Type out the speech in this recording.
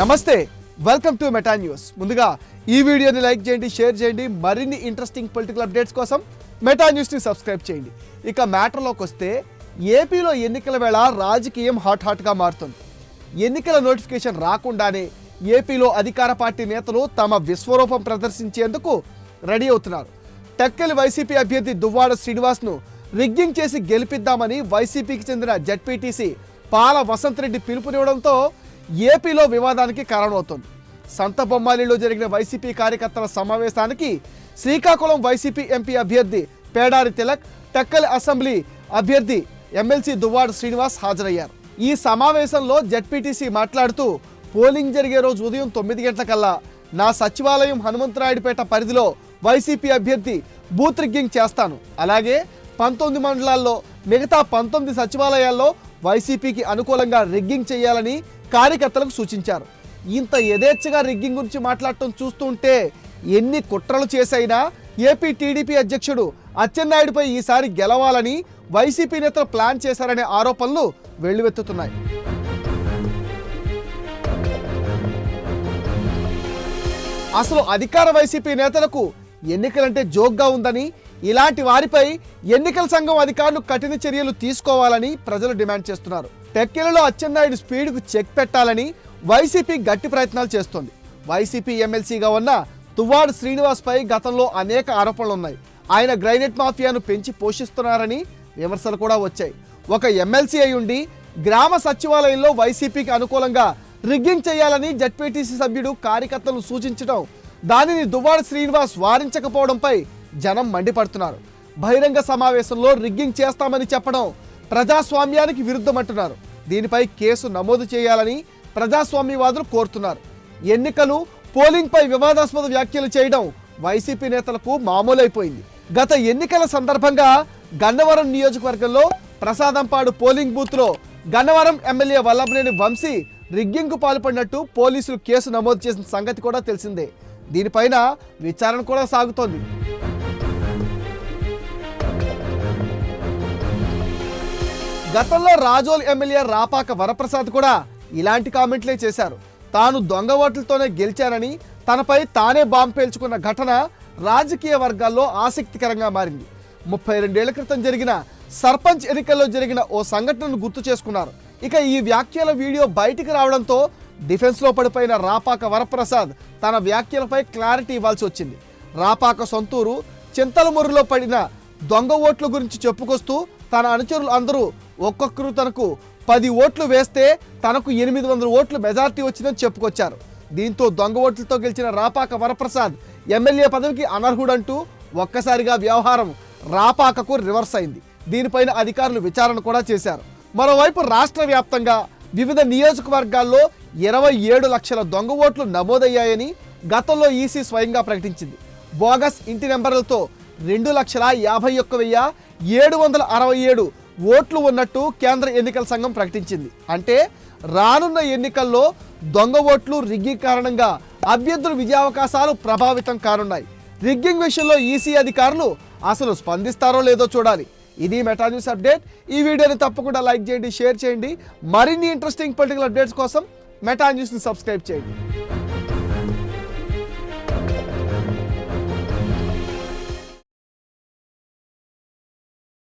నమస్తే welcome to meta news ముందుగా ఈ వీడియోని లైక్ చేయండి షేర్ చేయండి మరిన్ని ఇంట్రెస్టింగ్ పొలిటికల్ అప్డేట్స్ కోసం మెటా న్యూస్ని సబ్స్క్రైబ్ చేయండి. ఇక మ్యాటర్లోకి వస్తే ఏపీలో ఎన్నికల వేళ రాజకీయం హాట్ హాట్గా మారుతుంది. ఎన్నికల నోటిఫికేషన్ రాకుండానే ఏపీలో అధికార పార్టీ నేతలు తమ విశ్వరూపం ప్రదర్శించేందుకు రెడీ అవుతున్నారు. టెక్కలి వైసీపీ అభ్యర్థి దువ్వాడ శ్రీనివాస్ను రిగ్గింగ్ చేసి గెలిపిద్దామని వైసీపీకి చెందిన జడ్పీటీసీ పాల వసంత్ రెడ్డి పిలుపునివ్వడంతో ఏపీలో వివాదానికి కారణమవుతోంది. సంత బొమ్మాలిలో జరిగిన వైసీపీ కార్యకర్తల సమావేశానికి శ్రీకాకుళం వైసీపీ ఎంపీ అభ్యర్థి పేడారి తిలక్ టక్కల్ అసెంబ్లీ అభ్యర్థి ఎమ్మెల్సీ దువ్వాడ శ్రీనివాస్ హాజరయ్యారు. ఈ సమావేశంలో జడ్పీటీసీ మాట్లాడుతూ పోలింగ్ జరిగే రోజు ఉదయం తొమ్మిది గంటలకల్లా నా సచివాలయం హనుమంతరాయుడిపేట పరిధిలో వైసీపీ అభ్యర్థి బూత్ రిగ్గింగ్ చేస్తాను. అలాగే పంతొమ్మిది మండలాల్లో మిగతా పంతొమ్మిది సచివాలయాల్లో వైసీపీకి అనుకూలంగా రిగ్గింగ్ చేయాలని కార్యకర్తలకు సూచించారు. ఇంత యథేచ్ఛగా రిగ్గింగ్ గురించి మాట్లాడటం చూస్తుంటే ఎన్ని కుట్రలు చేసైనా ఏపీ టీడీపీ అధ్యక్షుడు అచ్చెన్నాయుడిపై ఈసారి గెలవాలని వైసీపీ నేతలు ప్లాన్ చేశారనే ఆరోపణలు వెల్లువెత్తుతున్నాయి. అసలు అధికార వైసీపీ నేతలకు ఎన్నికలంటే జోక్గా ఉందని ఇలాంటి వారిపై ఎన్నికల సంఘం అధికారులు కఠిన చర్యలు తీసుకోవాలని ప్రజలు డిమాండ్ చేస్తున్నారు. టెక్కిలలో అచ్చెన్నాయుడు స్పీడ్కు చెక్ పెట్టాలని వైసీపీ గట్టి ప్రయత్నాలు చేస్తోంది. వైసీపీ ఎమ్మెల్సీగా ఉన్న తువ్వాడు శ్రీనివాస్పై గతంలో అనేక ఆరోపణలు ఉన్నాయి ఆయన గ్రైనెట్ మాఫియాను పెంచి పోషిస్తున్నారని విమర్శలు కూడా వచ్చాయి. ఒక ఎమ్మెల్సీ అయి ఉండి గ్రామ సచివాలయంలో వైసీపీకి అనుకూలంగా రిగ్గింగ్ చేయాలని జడ్పీటీసీ సభ్యుడు కార్యకర్తలు సూచించడం దానిని దువ్వాడ శ్రీనివాస్ వారించకపోవడంపై జనం మండిపడుతున్నారు. బహిరంగ సమావేశంలో రిగ్గింగ్ చేస్తామని చెప్పడం ప్రజాస్వామ్యానికి విరుద్ధమంటున్నారు. దీనిపై కేసు నమోదు చేయాలని ప్రజాస్వామ్యవాదులు కోరుతున్నారు. ఎన్నికలు పోలింగ్పై వివాదాస్పద వ్యాఖ్యలు చేయడం వైసీపీ నేతలకు మామూలైపోయింది. గత ఎన్నికల సందర్భంగా గన్నవరం నియోజకవర్గంలో ప్రసాదంపాడు పోలింగ్ బూత్లో గన్నవరం ఎమ్మెల్యే వల్లభనేని వంశీ రిగ్గింగ్కు పాల్పడినట్టు పోలీసులు కేసు నమోదు చేసిన సంగతి కూడా తెలిసిందే. దీనిపైన విచారణ కూడా సాగుతోంది. గతంలో రాజోల్ ఎమ్మెల్యే రాపాక వరప్రసాద్ కూడా ఇలాంటి కామెంట్లే చేశారు. తాను దొంగ ఓట్లతోనే గెలిచానని తనపై తానే బాంబు పేల్చుకున్న ఘటన రాజకీయ వర్గాల్లో ఆసక్తికరంగా మారింది. ముప్పై రెండేళ్ళ క్రితం జరిగిన సర్పంచ్ ఎన్నికల్లో జరిగిన ఓ సంఘటనను గుర్తు చేసుకున్నారు. ఇక ఈ వ్యాఖ్యల వీడియో బయటికి రావడంతో డిఫెన్స్లో పడిపోయిన రాపాక వరప్రసాద్ తన వ్యాఖ్యలపై క్లారిటీ ఇవ్వాల్సి వచ్చింది. రాపాక సొంతూరు చింతలమూరులో పడిన దొంగ ఓట్ల గురించి చెప్పుకొస్తూ తన అనుచరులు అందరూ ఒక్కొక్కరు తనకు పది ఓట్లు వేస్తే తనకు ఎనిమిది వందల ఓట్లు మెజార్టీ వచ్చిందని చెప్పుకొచ్చారు. దీంతో దొంగ ఓట్లతో గెలిచిన రాపాక వరప్రసాద్ ఎమ్మెల్యే పదవికి అనర్హుడంటూ ఒక్కసారిగా వ్యవహారం రాపాకకు రివర్స్ అయింది. దీనిపైన అధికారులు విచారణ కూడా చేశారు. మరోవైపు రాష్ట్ర వ్యాప్తంగా వివిధ నియోజకవర్గాల్లో ఇరవై ఏడు లక్షల దొంగ ఓట్లు నమోదయ్యాయని గతంలో ఈసీ స్వయంగా ప్రకటించింది. బోగస్ ఇంటి నెంబర్లతో రెండు లక్షల యాభై ఒక్క వెయ్యి ఏడు వందల అరవై ఏడు ఓట్లు ఉన్నట్టు కేంద్ర ఎన్నికల సంఘం ప్రకటించింది. అంటే రానున్న ఎన్నికల్లో దొంగ ఓట్లు రిగ్గింగ్ కారణంగా అభ్యర్థుల విజయావకాశాలు ప్రభావితం కానున్నాయి. రిగ్గింగ్ విషయంలో ఈసీ అధికారులు అసలు స్పందిస్తారో లేదో చూడాలి. ఇది మెటా న్యూస్ అప్డేట్. ఈ వీడియోని తప్పకుండా లైక్ చేయండి షేర్ చేయండి. మరిన్ని ఇంట్రెస్టింగ్ పొలిటికల్ అప్డేట్స్ కోసం మెటా న్యూస్ని సబ్స్క్రైబ్ చేయండి.